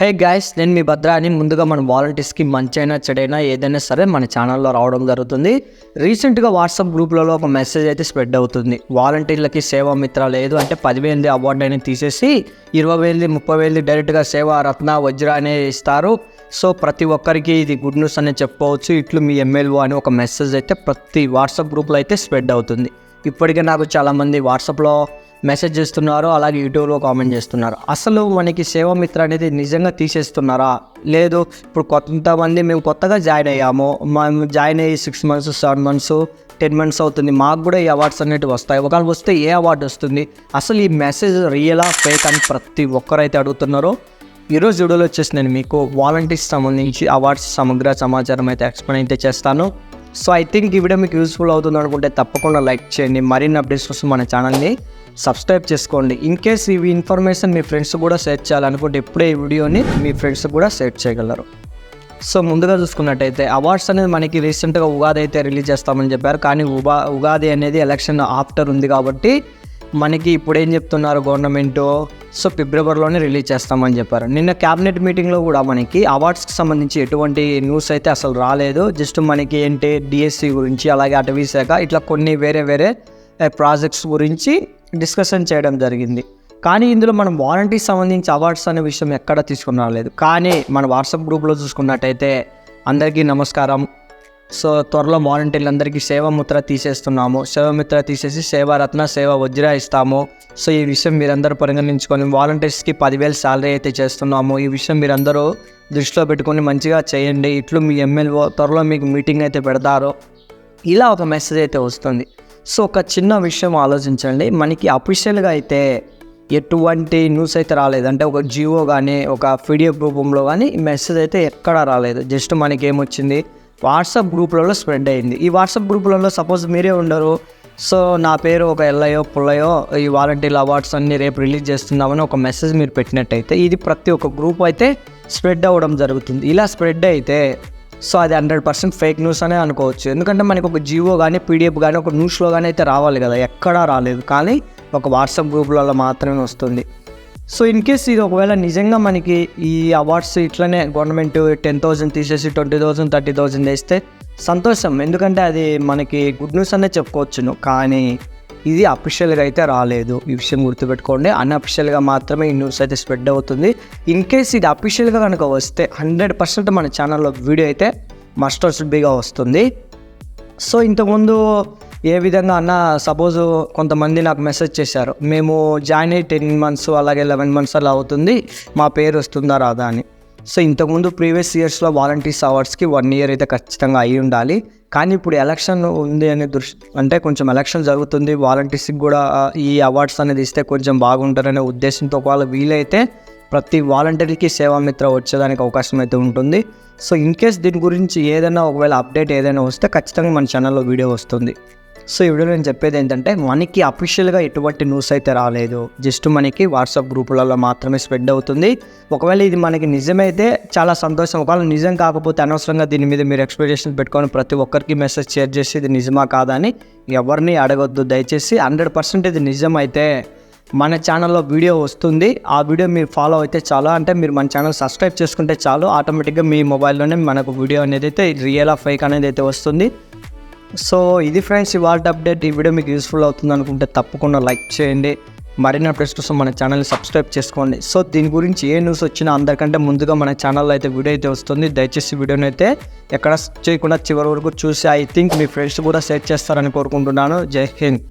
Hey guys నేను మీ భద్ర అని. ముందుగా మన వాలంటీర్స్కి మంచి అయినా చెడైనా ఏదైనా సరే మన ఛానల్లో రావడం జరుగుతుంది. రీసెంట్గా వాట్సాప్ గ్రూప్లలో ఒక మెసేజ్ అయితే స్ప్రెడ్ అవుతుంది. వాలంటీర్లకి సేవా మిత్ర లేదు అంటే పదివేలది అవార్డు అయినా తీసేసి ఇరవై వేలది ముప్పై వేలది డైరెక్ట్గా సేవా రత్న వజ్ర అనే ఇస్తారు. సో ప్రతి ఒక్కరికి ఇది గుడ్ న్యూస్ అనే చెప్పుకోవచ్చు. ఇట్లు మీ ఎమ్మెల్వో అని ఒక మెసేజ్ అయితే ప్రతి వాట్సాప్ గ్రూప్లో అయితే స్ప్రెడ్ అవుతుంది. ఇప్పటికే నాకు చాలామంది వాట్సాప్లో మెసేజ్ చేస్తున్నారు అలాగే యూట్యూబ్లో కామెంట్ చేస్తున్నారు. అసలు మనకి సేవా మిత్ర అనేది నిజంగా తీసేస్తున్నారా? లేదు ఇప్పుడు కొంతమంది మేము కొత్తగా జాయిన్ అయ్యాము. మేము జాయిన్ అయ్యి six months seven months ten months అవుతుంది. మాకు కూడా ఈ అవార్డ్స్ అనేవి వస్తాయి. ఒకవేళ వస్తే ఏ అవార్డు వస్తుంది? అసలు ఈ మెసేజ్ రియలా ఫేక్ అని ప్రతి ఒక్కరైతే అడుగుతున్నారో ఈరోజు వీడియోలో వచ్చేసి నేను మీకు వాలంటీర్స్ సంబంధించి అవార్డ్స్ సమగ్ర సమాచారం అయితే ఎక్స్ప్లెయిన్ అయితే చేస్తాను. సో ఐ థింక్ ఈ వీడియో మీకు యూస్ఫుల్ అవుతుంది అనుకుంటే తప్పకుండా లైక్ చేయండి. మరిన్ని అప్డేట్స్ కోసం మన ఛానల్ని సబ్స్క్రైబ్ చేసుకోండి. ఇన్ కేస్ ఈ ఇన్ఫర్మేషన్ మీ ఫ్రెండ్స్ కూడా షేర్ చేయాలనుకుంటే ఇప్పుడే ఈ వీడియోని మీ ఫ్రెండ్స్ కూడా షేర్ చేయగలరు. సో ముందుగా చూసుకున్నట్టయితే అవార్డ్స్ అనేది మనకి రీసెంట్గా ఉగాది అయితే రిలీజ్ చేస్తామని చెప్పారు. కానీ ఉగా ఉగాది అనేది ఎలక్షన్ ఆఫ్టర్ ఉంది కాబట్టి మనకి ఇప్పుడు ఏం చెప్తున్నారు గవర్నమెంట్ సో ఫిబ్రవరిలోనే రిలీజ్ చేస్తామని చెప్పారు. నిన్న క్యాబినెట్ మీటింగ్లో కూడా మనకి అవార్డ్స్కి సంబంధించి ఎటువంటి న్యూస్ అయితే అసలు రాలేదు. జస్ట్ మనకి ఏంటి డిఎస్సి గురించి అలాగే అటవీ శాఖ ఇట్లా కొన్ని వేరే వేరే ప్రాజెక్ట్స్ గురించి డిస్కషన్ చేయడం జరిగింది. కానీ ఇందులో మనం వారంటీ సంబంధించి అవార్డ్స్ అనే విషయం ఎక్కడ తీసుకుని రాలేదు. కానీ మన వాట్సాప్ గ్రూప్లో చూసుకున్నట్టయితే అందరికీ నమస్కారం. సో త్వరలో వాలంటీర్లందరికీ సేవామిత్ర తీసేస్తున్నాము. సేవామిత్ర తీసేసి సేవారత్న సేవ వజ్ర ఇస్తాము. సో ఈ విషయం మీరందరూ పరిగణించుకొని వాలంటీర్స్కి పదివేలు శాలరీ అయితే చేస్తున్నాము. ఈ విషయం మీరందరూ దృష్టిలో పెట్టుకొని మంచిగా చేయండి. ఇట్లు మీ ఎమ్మెల్యే త్వరలో మీకు మీటింగ్ అయితే పెడతారు. ఇలా ఒక మెసేజ్ అయితే వస్తుంది. సో ఒక చిన్న విషయం ఆలోచించండి. మనకి అఫీషియల్గా అయితే ఎటువంటి న్యూస్ అయితే రాలేదు. అంటే ఒక జియో కానీ ఒక పీడిఎఫ్ రూపంలో కానీ ఈ మెసేజ్ అయితే ఎక్కడా రాలేదు. జస్ట్ మనకి ఏమొచ్చింది వాట్సాప్ గ్రూప్లలో స్ప్రెడ్ అయింది. ఈ వాట్సాప్ గ్రూపులలో సపోజ్ మీరే ఉండరు. సో నా పేరు ఒక ఎల్లయో పుల్లయో ఈ వాలంటీర్ అవార్డ్స్ అన్ని రేపు రిలీజ్ చేస్తున్నామని ఒక మెసేజ్ మీరు పెట్టినట్టయితే ఇది ప్రతి ఒక్క గ్రూప్ అయితే స్ప్రెడ్ అవ్వడం జరుగుతుంది. ఇలా స్ప్రెడ్ అయితే సో అది హండ్రెడ్ పర్సెంట్ ఫేక్ న్యూస్ అనే అనుకోవచ్చు. ఎందుకంటే మనకి ఒక జియో కానీ పీడిఎఫ్ కానీ ఒక న్యూస్లో కానీ అయితే రావాలి కదా ఎక్కడా రాలేదు. కానీ ఒక వాట్సాప్ గ్రూపులలో మాత్రమే వస్తుంది. సో ఇన్ కేస్ ఇది ఒకవేళ నిజంగా మనకి ఈ అవార్డ్స్ ఇట్లనే గవర్నమెంట్ టెన్ థౌసండ్ తీసేసి ట్వంటీ థౌసండ్ థర్టీ థౌసండ్ వేస్తే సంతోషం. ఎందుకంటే అది మనకి గుడ్ న్యూస్ అనే చెప్పుకోవచ్చును. కానీ ఇది అఫీషియల్గా అయితే రాలేదు. ఈ విషయం గుర్తుపెట్టుకోండి. అన్అఫీషియల్గా మాత్రమే ఈ న్యూస్ అయితే స్ప్రెడ్ అవుతుంది. ఇన్ కేస్ ఇది అఫీషియల్గా కనుక వస్తే హండ్రెడ్ పర్సెంట్ మన ఛానల్లో వీడియో అయితే మస్ట్ బీగా వస్తుంది. సో ఇంతకుముందు ఏ విధంగా అన్న సపోజ్ కొంతమంది నాకు మెసేజ్ చేశారు. మేము జాయిన్ అయ్యి టెన్ మంత్స్ అలాగే లెవెన్ మంత్స్ అలా అవుతుంది. మా పేరు వస్తుందా రాదా అని. సో ఇంతకుముందు ప్రీవియస్ ఇయర్స్లో వాలంటీర్స్ అవార్డ్స్కి వన్ ఇయర్ అయితే ఖచ్చితంగా అయి ఉండాలి. కానీ ఇప్పుడు ఎలక్షన్ ఉంది అనే దృష్టి అంటే కొంచెం ఎలక్షన్ జరుగుతుంది. వాలంటీర్స్కి కూడా ఈ అవార్డ్స్ అనేది ఇస్తే కొంచెం బాగుంటారనే ఉద్దేశంతో ఒకవేళ వీలైతే ప్రతి వాలంటీర్కి సేవామిత్ర వచ్చేదానికి అవకాశం అయితే ఉంటుంది. సో ఇన్ కేస్ దీని గురించి ఏదైనా ఒకవేళ అప్డేట్ ఏదైనా వస్తే ఖచ్చితంగా మన ఛానల్లో వీడియో వస్తుంది. సో ఈ వీడియోలో నేను చెప్పేది ఏంటంటే మనకి అఫీషియల్గా ఎటువంటి న్యూస్ అయితే రాలేదు. జస్ట్ మనకి వాట్సాప్ గ్రూపులలో మాత్రమే స్ప్రెడ్ అవుతుంది. ఒకవేళ ఇది మనకి నిజమైతే చాలా సంతోషం. ఒకవేళ నిజం కాకపోతే అనవసరంగా దీని మీద మీరు ఎక్స్పెక్టేషన్ పెట్టుకొని ప్రతి ఒక్కరికి మెసేజ్ షేర్ చేసి ఇది నిజమా కాదా అని ఎవరిని అడగొద్దు. దయచేసి హండ్రెడ్ పర్సెంట్ ఇది నిజమైతే మన ఛానల్లో వీడియో వస్తుంది. ఆ వీడియో మీరు ఫాలో అయితే చాలా అంటే మీరు మన ఛానల్ సబ్స్క్రైబ్ చేసుకుంటే చాలు. ఆటోమేటిక్గా మీ మొబైల్లోనే మనకు వీడియో అనేది అయితే రియల్ ఆఫ్ ఫైక్ అనేది అయితే వస్తుంది. సో ఇది ఫ్రెండ్స్ ఇవాళ అప్డేట్ ఈ వీడియో మీకు యూస్ఫుల్ అవుతుంది అనుకుంటే తప్పకుండా లైక్ చేయండి. మరిన్ని అప్డేట్స్ కోసం మన ఛానల్ని సబ్స్క్రైబ్ చేసుకోండి. సో దీని గురించి ఏ న్యూస్ వచ్చినా అందరికంటే ముందుగా మన ఛానల్లో అయితే వీడియో అయితే వస్తుంది. దయచేసి వీడియోని అయితే ఎక్కడ చేయకుండా చివరి వరకు చూసి ఐ థింక్ మీ ఫ్రెండ్స్ కూడా షేర్ చేస్తారని కోరుకుంటున్నాను. జై హింద్.